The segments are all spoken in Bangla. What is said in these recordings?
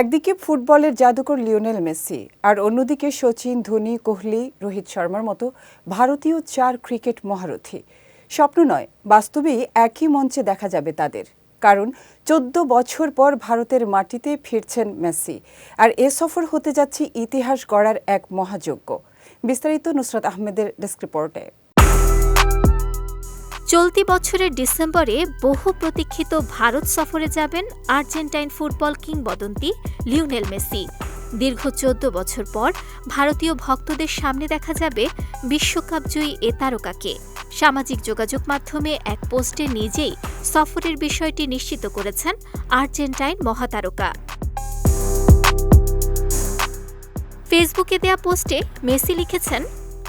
একদিকে ফুটবলের জাদুকর লিওনেল মেসি, আর অন্যদিকে সচিন, ধোনি, কোহলি, রোহিত শর্মার মতো ভারতীয় চার ক্রিকেট মহারথী। স্বপ্ন নয়, বাস্তবেই একই মঞ্চে দেখা যাবে তাদের। কারণ চোদ্দ বছর পর ভারতের মাটিতে ফিরছেন মেসি, আর এ সফর হতে যাচ্ছে ইতিহাস গড়ার এক মহাযজ্ঞ। বিস্তারিত নুসরাত আহমেদের ডেস্ক রিপোর্টে। চলতি বছরের ডিসেম্বরে বহু প্রতীক্ষিত ভারত সফরে যাবেন আর্জেন্টাইন ফুটবল কিংবদন্তি লিওনেল মেসি। দীর্ঘ চোদ্দ বছর পর ভারতীয় ভক্তদের সামনে দেখা যাবে বিশ্বকাপজয়ী এ তারকাকে। সামাজিক যোগাযোগ মাধ্যমে এক পোস্টে নিজেই সফরের বিষয়টি নিশ্চিত করেছেন আর্জেন্টাইন মহাতারকা। ফেসবুকে দেয়া পোস্টে মেসি লিখেছেন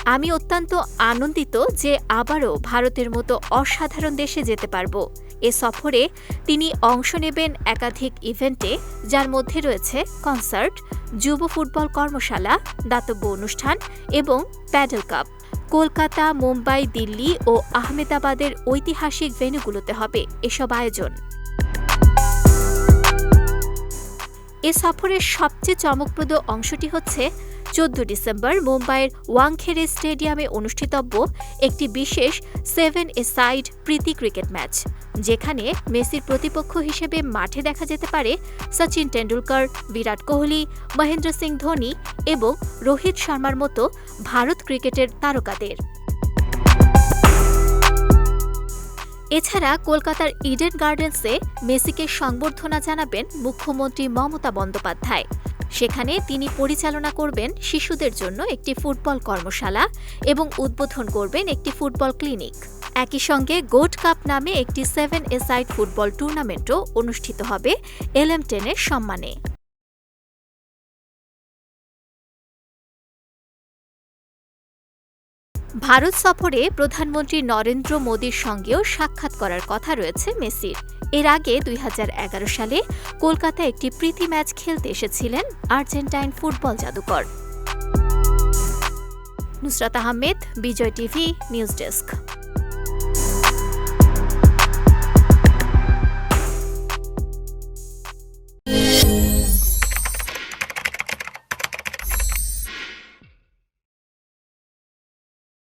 আমি অত্যন্ত আনন্দিত যে আবারও ভারতের মতো অসাধারণ দেশে যেতে পারব। এ সফরে তিনি অংশ নেবেন একাধিক ইভেন্টে, যার মধ্যে রয়েছে কনসার্ট, যুব ফুটবল কর্মশালা, দাতব্য অনুষ্ঠান এবং প্যাডেল কাপ। কলকাতা, মুম্বাই, দিল্লি ও আহমেদাবাদের ঐতিহাসিক ভেন্যুগুলোতে হবে এসব আয়োজন। এ সফরের সবচেয়ে চমকপ্রদ অংশটি হচ্ছে চোদ্দ ডিসেম্বর মুম্বাইয়ের ওয়াংখেড়ে স্টেডিয়ামে অনুষ্ঠিতব্য একটি বিশেষ সেভেন এ সাইড প্রীতি ক্রিকেট ম্যাচ, যেখানে মেসির প্রতিপক্ষ হিসেবে মাঠে দেখা যেতে পারে সচিন টেন্ডুলকার বিরাট কোহলি, মহেন্দ্র সিং ধোনি এবং রোহিত শর্মার মতো ভারত ক্রিকেটের তারকাদের। এছাড়া কলকাতার ইডেন গার্ডেন্সে মেসিকে সংবর্ধনা জানাবেন মুখ্যমন্ত্রী মমতা বন্দ্যোপাধ্যায়। সেখানে তিনি পরিচালনা করবেন শিশুদের জন্য একটি ফুটবল কর্মশালা এবং উদ্বোধন করবেন একটি ফুটবল ক্লিনিক। একই সঙ্গে গোট কাপ নামে একটি সেভেন এসাইড ফুটবল টুর্নামেন্টও অনুষ্ঠিত হবে এলএম টেনের সম্মানে। ভারত সফরে প্রধানমন্ত্রী নরেন্দ্র মোদীর সঙ্গেও সাক্ষাৎ করার কথা রয়েছে মেসির। এর আগে দুই হাজার এগারো সালে কলকাতায় একটি প্রীতি ম্যাচ খেলতে এসেছিলেন আর্জেন্টাইন ফুটবল জাদুকর। Nusrat Ahmed, Bijoy TV, news desk.